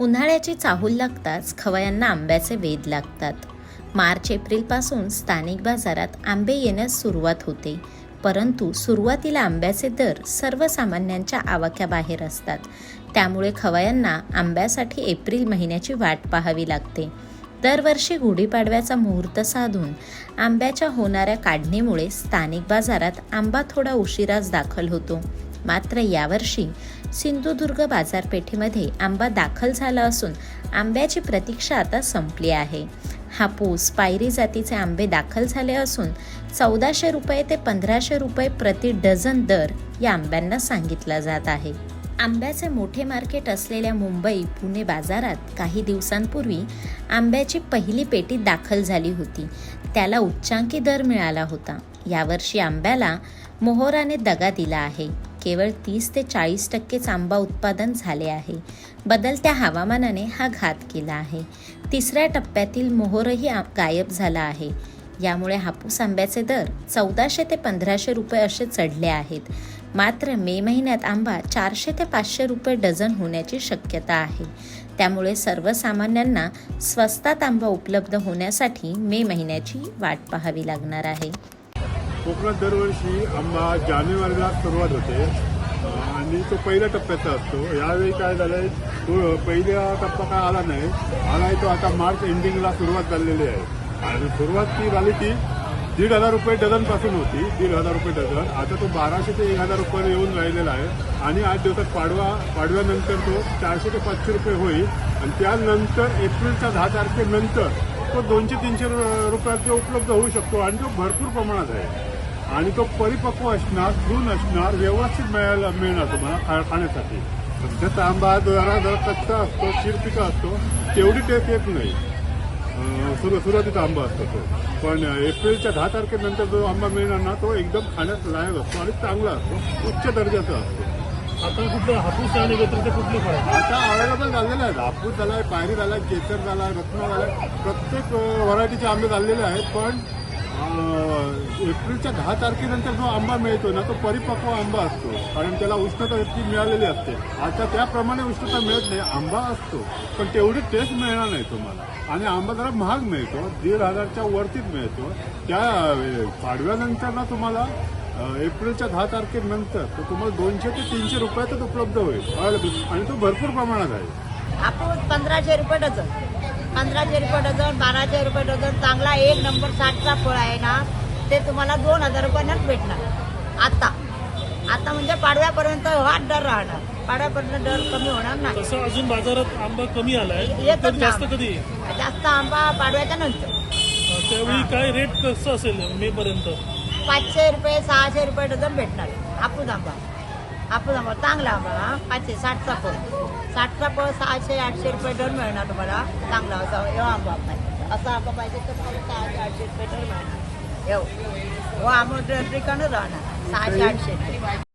उन्हाळ्याची चाहूल लागताच खवयांना आंब्याचे वेध लागतात. मार्च एप्रिलपासून स्थानिक बाजारात आंबे येण्यास सुरुवात होते. परंतु सुरुवातीला आंब्याचे दर सर्वसामान्यांच्या आवाक्याबाहेर असतात. त्यामुळे खवयांना आंब्यासाठी एप्रिल महिन्याची वाट पाहावी लागते. दरवर्षी गुढीपाडव्याचा मुहूर्त साधून आंब्याच्या होणाऱ्या काढणीमुळे स्थानिक बाजारात आंबा थोडा उशिराच दाखल होतो. मात्र यावर्षी सिंधुदुर्ग बाजारपेठेमध्ये आंबा दाखल झाला असून आंब्याची प्रतीक्षा आता संपली आहे. हापूस पायरी जातीचे आंबे दाखल झाले असून चौदाशे रुपये ते पंधराशे रुपये प्रति डझन दर या आंब्यांना सांगितला जात आहे. आंब्याचे मोठे मार्केट असलेल्या मुंबई पुणे बाजारात काही दिवसांपूर्वी आंब्याची पहिली पेटी दाखल झाली होती. त्याला उच्चांकी दर मिळाला होता. यावर्षी आंब्याला मोहोराने दगा दिला आहे. केवळ तीस ते चाळीस टक्केच आंबा उत्पादन झाले आहे. बदलत्या हवामानाने हा घात केला आहे. तिसऱ्या टप्प्यातील मोहोरही गायब झाला आहे. यामुळे हापूस आंब्याचे दर चौदाशे ते पंधराशे रुपये असे चढले आहेत. मात्र मे महिन्यात आंबा चारशे ते पाचशे रुपये डझन होण्याची शक्यता आहे. त्यामुळे सर्वसामान्यांना स्वस्तात आंबा उपलब्ध होण्यासाठी मे महिन्याची वाट पाहावी लागणार आहे. कोकणात दरवर्षी आंबा जानेवारीला सुरुवात होते. आणि तो पहिल्या टप्प्याचा असतो. यावेळी काय झालंय तो पहिला टप्पा काय आला नाही आला तो आता मार्च एंडिंगला सुरुवात झालेली आहे. आणि सुरुवात ती झाली ती दीड हजार रुपये डझनपासून होती. दीड हजार रुपये डझन. आता तो बाराशे ते एक हजार रुपये येऊन राहिलेला आहे. आणि आठ दिवसात पाडवा पाडव्यानंतर तो चारशे ते पाचशे रुपये होईल. आणि त्यानंतर एप्रिलच्या दहा तारखेनंतर तो दोनशे तीनशे रु- रुपयात उपलब्ध होऊ शकतो आणि तो भरपूर प्रमाणात आहे. आणि तो परिपक्व असणार तृण असणार व्यवस्थित मिळायला मिळणार तुम्हाला खा खाण्यासाठी. सध्याचा आंबा हा जरा जरा कच्चा असतो शिरपिका असतो तेवढी टेस्ट येत नाही. सुरू सुरुवातीचा आंबा असतो तो. पण एप्रिलच्या दहा तारखेनंतर जो आंबा मिळणार ना तो एकदम खाण्यास लायक असतो आणि चांगला असतो. उच्च दर्जाचा असतो. आता कुठलं हापूस आणि व्यतिरिक्त कुठले फळ आहे? आता अवेलेबल झालेले आहेत हापूस झालाय पायरी झालाय केसर झालाय रत्ना झालाय. प्रत्येक व्हरायटीचे आंबे झालेले आहेत पण एप्रिलच्या दहा तारखेनंतर जो आंबा मिळतो ना तो परिपक्व आंबा असतो. कारण त्याला उष्णता इतकी मिळालेली असते. आता त्याप्रमाणे उष्णता मिळत नाही आंबा असतो. पण तेवढी टेस्ट मिळणार नाही तुम्हाला. आणि आंबा जरा महाग मिळतो दीड हजारच्या वरतीच मिळतो. त्या पाडव्यानंतर ना तुम्हाला एप्रिलच्या दहा तारखेनंतर तर तुम्हाला दोनशे ते तीनशे रुपयातच उपलब्ध होईल. आणि तो भरपूर प्रमाणात आहे. आपण पंधराशे रुपये डझन. पंधराशे रुपये डझन बाराशे रुपये डझन. चांगला एक नंबर साठचा फळ आहे ना ते तुम्हाला दोन हजार रुपयानंच भेटणार. आता. आता म्हणजे पाडव्यापर्यंत हाच दर राहणार. पाडव्यापर्यंत दर कमी होणार नाही. तसं अजून बाजारात आंबा कमी आलाय. येतच जास्त. कधी? येईल? जास्त आंबा पाडव्याच्या नंतर. अं, त्यावेळी काय रेट कसं असेल मे पर्यंत? पाचशे रुपये सहाशे रुपये डझन भेटणार. हापूस आंबा. आपण आंबा चांगला आम्हाला पाचशे साठचा फळ साठचा फळ सहाशे आठशे रुपये डन मिळणार तुम्हाला. चांगला असा. येऊ आंबा पाहिजे असा आंबा पाहिजे तर तुम्हाला सहाशे आठशे रुपये डन मिळणार. येऊ हो आंबा ठिकाणच राहणार. सहाशे आठशे. रुपये